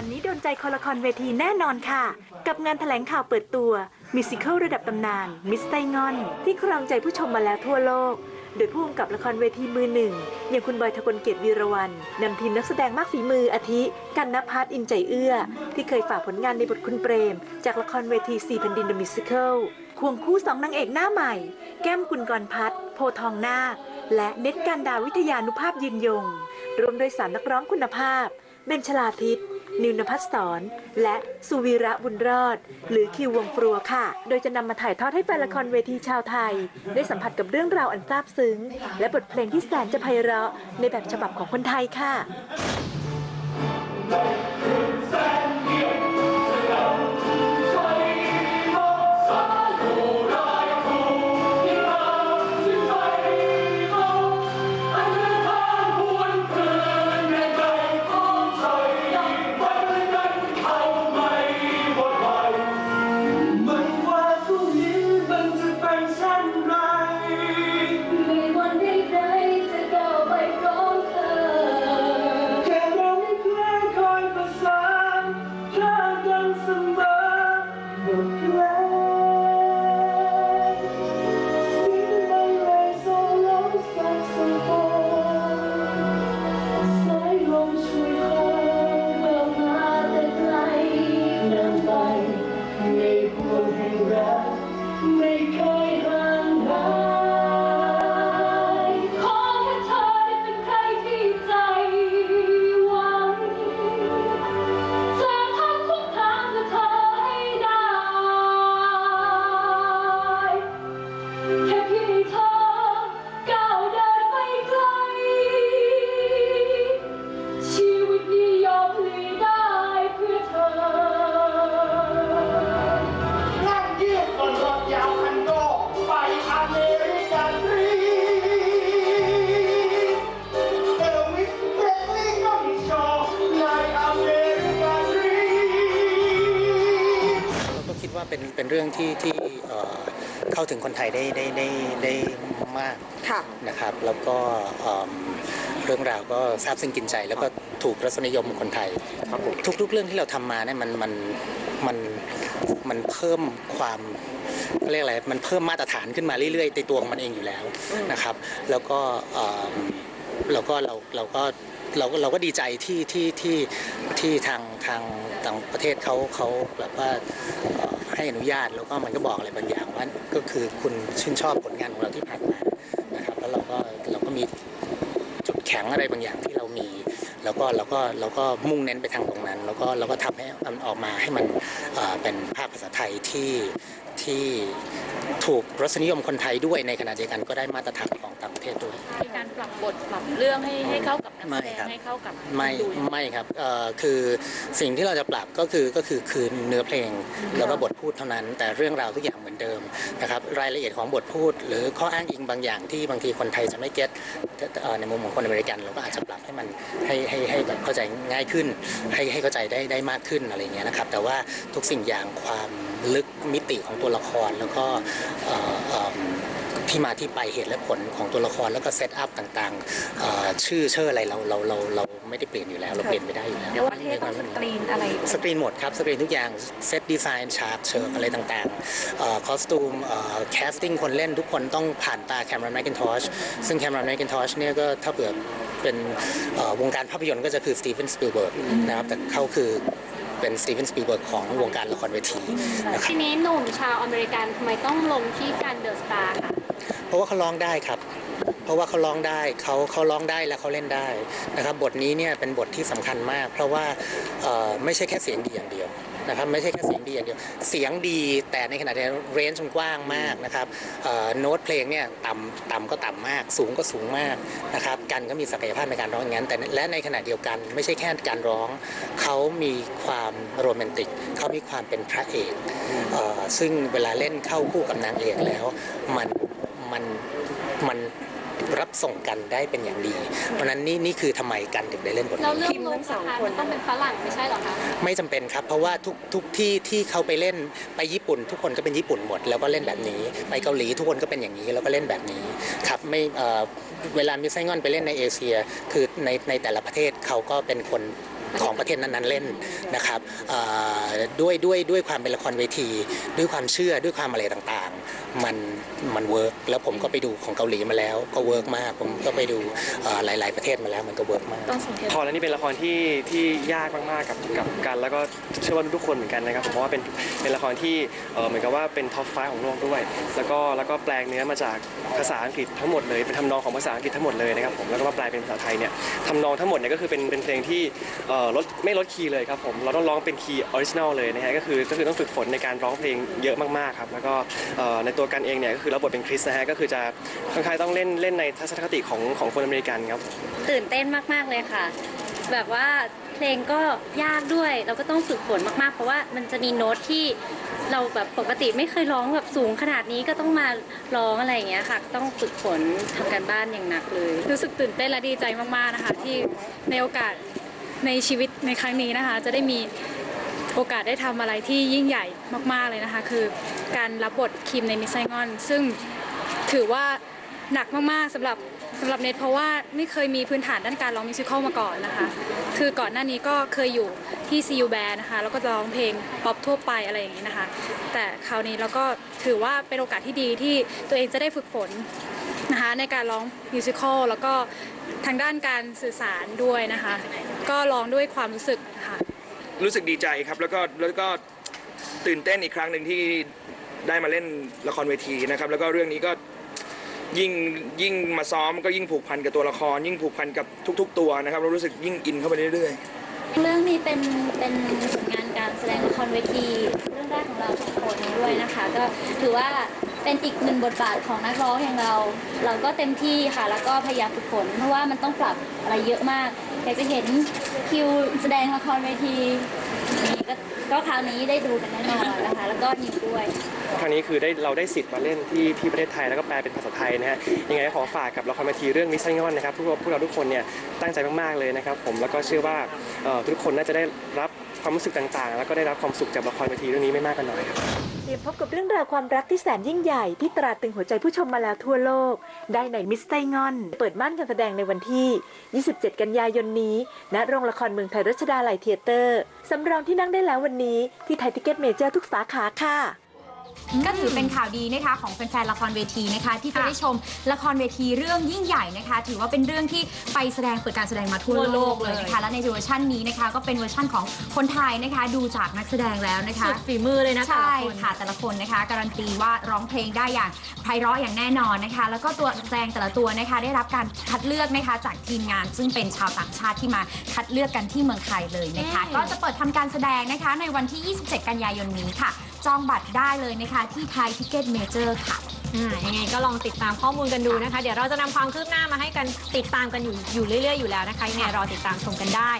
านนี้โดนใจคอละครเวทีแน่นอนค่ะ กับงานแถลงข่าวเปิดตัวมิวสิควลระดับตำนาน มิสไซงอน ที่ครองใจผู้ชมมาแล้วทั่วโลก โดยผู้กำกับละครเวทีมือหนึ่ง อย่างคุณบอยทกลเกียรติวีรวันนำทีมนักแสดงมากฝีมืออาทิ กันนภัสอินใจเอื้อ ที่เคยฝากผลงานในบทคุณเปรม จากละครเวทีสี่แผ่นดินเดอะมิวสิคลควงคู่สองนางเอกหน้าใหม่ แก้มกุลกรพัฒน์โพทองนาคและเน็ตการดาวิทยานุภาพยืนยง รวมโดยสารนักร้องคุณภาพ เบนชลาทิศ นิวนภัสสอนและสุวีระบุญรอด หรือคิววงฟรัวค่ะ โดยจะนำมาถ่ายทอดให้แฟนละครเวทีชาวไทย ได้สัมผัสกับเรื่องราวอันซาบซึ้ง และบทเพลงที่แสนจะไพเราะในแบบฉบับของคนไทยค่ะ ดว่าเป็นเป็นเรื่องที่ที่เอ่อเข้าถึงคนไทยได้ได้ได้ได้มากค่ะนะครับ แล้วก็เอิ่มเรื่องราวก็ซาบซึ้งกินใจ แล้วก็ถูกรสนิยมของคนไทยทุกๆเรื่องที่เราทำมาเนี่ยมันมันมันมันเพิ่มความเขาเรียกอะไรมันเพิ่มมาตรฐานขึ้นมาเรื่อยๆในตัวของมันเองอยู่แล้วนะครับ แล้วก็เอิ่มแล้วก็เราเราก็เราก็เราก็ดีใจที่ที่ที่ที่ทางทางต่างประเทศเขาเขาแบบว่าเอ่อ ให้อนุญาตแล้วก็มันก็บอกอะไรบางอย่างว่าก็คือคุณชื่นชอบผลงานของเราที่ผ่านมานะครับแล้วเราก็เราก็มีจุดแข็งอะไรบางอย่างที่เรามี แล้วก็เราก็เราก็มุ่งเน้นไปทางตรงนั้น แล้วก็เราก็ทำให้มันออกมาให้มันเอ่อเป็นภาพภาษาไทยที่ ที่ถูกรสนิยมคนไทยด้วยในขณะเดียวกันก็ได้มาตรฐานของต่างประเทศด้วย มีการปรับบทปรับเรื่องให้ให้เข้ากับนักแสดไม่งครับให้เข้ากับไม่คนดูไม่ครับเอ่อคือสิ่งที่เราจะปรับก็คือก็คือคือเนื้อเพลงแล้วก็บทพูดเท่านั้น แต่เรื่องราวทุกอย่างเหมือนเดิมนะครับรายละเอียดของบทพูด หรือข้ออ้างอิงบางอย่างที่บางทีคนไทยจะไม่เก็ตเอ่อในมุมของคนอเมริกันเราก็อาจจะปรับให้มันให้ให้ให้แบบเข้าใจง่ายขึ้น ให้ให้เข้าใจได้ได้มากขึ้นอะไรอย่างเงี้ยนะครับแต่ว่าทุกสิ่งอย่างความ ลึกมิติของตัวละครแล้วก็เอ่อเอิ่มที่มาที่ไปเหตุและผลของตัวละครแล้วก็เซตอัพต่างๆเอ่อชื่อเชื่ออะไรเราเราเราเราไม่ได้เปลี่ยนอยู่แล้ว เราเปลี่ยนไม่ได้อยู่แล้วเรียกว่าเทพต้องสกรีนอะไรสกรีนหมดครับสกรีนทุกอย่างเซตดีไซน์ฉากเชิงอะไรต่างๆคอสตูมแคสติ้งคนเล่นทุกคนต้องผ่านตาแคมรอนแมคกินทอชซึ่งแคมรอนแมคกินทอชเนี่ยก็ถ้าเผื่อเป็นเอ่อวงการภาพยนตร์ก็จะคือสตีเฟนสปิลเบิร์กนะครับแต่เขาคือ เป็นสตีเฟนสปิลเบิร์กของวงการละครเวทีนะครับทีนี้หนุ่มชาวอเมริกันทำไมต้องลงที่การเดอะสตาร์ค่ะเพราะว่าเขาร้องได้ครับ เพราะว่าเขาร้องได้เขาเขาร้องได้และเขาเล่นได้นะครับบทนี้เนี่ยเป็นบทที่สำคัญมาก เพราะว่าเอ่อไม่ใช่แค่เสียงดีอย่างเดียว นะครับไม่ใช่แค่เสียงดีอย่างเดียวเสียงดีแต่ในขณะเดียวกันเรนจ์มันกว้างมากนะครับเอ่อโน้ตเพลงเนี่ยต่ำต่ำก็ต่ำมาก สูงก็สูงมากนะครับกันก็มีศักยภาพในการร้องอย่างนั้น แต่และในขณะเดียวกันไม่ใช่แค่การร้อง เขามีความโรแมนติก เขามีความเป็นพระเอกเอ่อซึ่งเวลาเล่นเข้าคู่กับนางเอกแล้ว มันมันมัน รับส่งกันได้เป็นอย่างดี เพราะฉะนั้นนี่นี่คือทำไมกันถึงได้เล่นบทแล้วนี้เรื่องทีมลุทั้งงสองนะคะคนมันต้องเป็นฝรั่งไม่ใช่เหรอคะไม่จำเป็นครับ เพราะว่าทุกทุกที่ที่เขาไปเล่นไปญี่ปุ่น ทุกคนก็เป็นญี่ปุ่นหมด แล้วก็เล่นแบบนี้ ไปเกาหลีทุกคนก็เป็นอย่างนี้แล้วก็เล่นแบบนี้ครับไม่เอ่อเวลามิสไซงอนไปเล่นในเอเชีย คือในในแต่ละประเทศเขาก็เป็นคนของประเทศนั้นๆเล่นนะครับเอ่อด้วยด้วยด้วยความเป็นละครเวที ด้วยความเชื่อด้วยความอะไรต่างๆ มันมันเวิร์กแล้วผมก็ไปดูของเกาหลีมาแล้ว ก็เวิร์กมาก ผมก็ไปดูเอ่อหลาย ๆ ประเทศมาแล้วมันก็เวิร์กมากต้องสังเกตละครเรื่องนี้เป็นละครที่ที่ยากมากๆกับกับกัน แล้วก็เชื่อว่าทุกๆคนเหมือนกันนะครับผมเพราะว่าเป็นเป็นละครที่เอ่อเหมือนกับว่าเป็นท็อปไฟของโลกด้วย แล้วก็แล้วก็แปลงเนื้อมาจากภาษาอังกฤษทั้งหมดเลยเป็นทำนองของภาษาอังกฤษทั้งหมดเลยนะครับผมแล้วก็มาแปลเป็นภาษาไทยเนี่ยทำนองทั้งหมดเนี่ยก็คือเป็นเป็นเพลงที่เอ่อลดไม่ลดคีย์เลยครับผมเราต้องร้องเป็นคีย์ออริจินอลเลยนะฮะก็คือก็คือต้องฝึกฝนในการร้องเพลงเยอะมากๆครับแล้วก็เอ่อในตัวกันเองเนี่ยก็คือรับบทเป็นคริสนะฮะก็คือจะค่อนข้างต้องเล่นเล่นในทัศนคติของของคนอเมริกันครับ ตื่นเต้นมาก ๆ เลยค่ะ แบบว่าเพลงก็ยากด้วยเราก็ต้องฝึกฝนมาก ๆ เพราะว่ามันจะมีโน้ตที่เราแบบปกติไม่เคยร้องแบบสูงขนาดนี้ก็ต้องมาร้องอะไรอย่างเงี้ยค่ะ ต้องฝึกฝนทำการบ้านอย่างหนักเลย รู้สึกตื่นเต้นและดีใจมากๆนะคะ ที่ในโอกาสในชีวิตในครั้งนี้นะคะ จะได้มี โอกาสได้ทำอะไรที่ยิ่งใหญ่มากๆเลยนะคะ คือการรับบทคิมในมิสไซงอน ซึ่งถือว่าหนักมากๆสำหรับสำหรับเน็ตเพราะว่าไม่เคยมีพื้นฐานด้านการร้องมิวสิควลมาก่อนนะคะ คือก่อนหน้านี้ก็เคยอยู่ที่ CU Band นะคะ แล้วก็จะร้องเพลงป๊อปทั่วไปอะไรอย่างนี้นะคะ แต่คราวนี้เราก็ถือว่าเป็นโอกาสที่ดีที่ตัวเองจะได้ฝึกฝนนะคะในการร้องมิวสิควลแล้วก็ทางด้านการสื่อสารด้วยนะคะ ก็ร้องด้วยความรู้สึก รู้สึกดีใจครับ แล้วก็แล้วก็ตื่นเต้นอีกครั้งหนึ่งที่ได้มาเล่นละครเวทีนะครับ แล้วก็เรื่องนี้ก็ยิ่งยิ่งมาซ้อมก็ยิ่งผูกพันกับตัวละคร ยิ่งผูกพันกับทุก ๆ ตัวนะครับเรารู้สึกยิ่งอินเข้าไปเรื่อยๆ เรื่องนี้เป็นเป็นผลงานการแสดงละครเวที เรื่องแรกของเราทุกคนด้วยนะคะ ก็ถือว่า เป็นอีกหนึ่งบทบาทของนักร้องอย่างเรา เราก็เต็มที่ค่ะ แล้วก็พยายามฝึกฝนเพราะว่ามันต้องปรับอะไรเยอะมากอยากจะเห็นคิวแสดงละครเวทีนี่ก็ ก็คราวนี้ได้ดูกันแน่นอนนะคะ แล้วก็นิวด้วย ครั้งนี้คือได้เราได้สิทธิ์มาเล่นที่ที่ประเทศไทยแล้วก็แปลเป็นภาษาไทยนะฮะยังไงก็ขอฝากกับละครเวทีเรื่องมิสไซงอนนะครับพวกเราพวกเราทุกคนเนี่ยตั้งใจมากๆเลยนะครับ ผมแล้วก็เชื่อว่าเอ่อทุกคนน่าจะได้รับความรู้สึกต่างๆ แล้วก็ได้รับความสุขจากละครเวทีเรื่องนี้ไม่มากก็น้อยครับ เตรียมพบกับเรื่องราวความรักที่แสนยิ่งใหญ่ที่ตราตรึงหัวใจผู้ชมมาแล้วทั่วโลก ได้ในมิสไตงอน เปิดม่านการแสดงในวันที่ 27 กันยายนนี้ณโรงละครเมืองไทยรัชดาลัยเทียเตอร์สำรองที่นั่งได้แล้ววันนี้ที่ไทยทิเก็ตเมเจอร์ทุกสาขาค่ะ ก็ถือเป็นข่าวดีนะคะของแฟนๆละครเวทีนะคะ ที่จะได้ชมละครเวทีเรื่องยิ่งใหญ่นะคะ ถือว่าเป็นเรื่องที่ไปแสดงเปิดการแสดงมาทั่วทั่วโลโลกกเลยเลยนะคะและในเวอร์ชันนี้นะคะ ก็เป็นเวอร์ชันของคนไทยนะคะ ดูจากนักแสดงแล้วนะคะสุดฝีมือเลยนะแต่ใช่ละคนค่ะแต่ละคนนะคะการันตีว่าร้องเพลงได้อย่างไพเราะอย่างแน่นอนนะคะ แล้วก็ตัวแสดงแต่ละตัวนะคะ ได้รับการคัดเลือกนะคะจากทีมงาน ซึ่งเป็นชาวต่างชาติที่มาคัดเลือกกันที่เมืองไทยเลยนะคะอืมก็จะเปิดทำการแสดงนะคะในวันที่ 27 กันยายนนี้ค่ะ จองบัตรได้เลยนะคะที่ไทยทิเก็ตเมเจอร์ค่ะ อ่ายังไงก็ลองติดตามข้อมูลกันดูนะคะ เดี๋ยวเราจะนำความคืบหน้ามาให้กันติดตามกันอยู่อยู่เรื่อย ๆ อยู่แล้วนะคะยังไงรอติดตามชมกันได้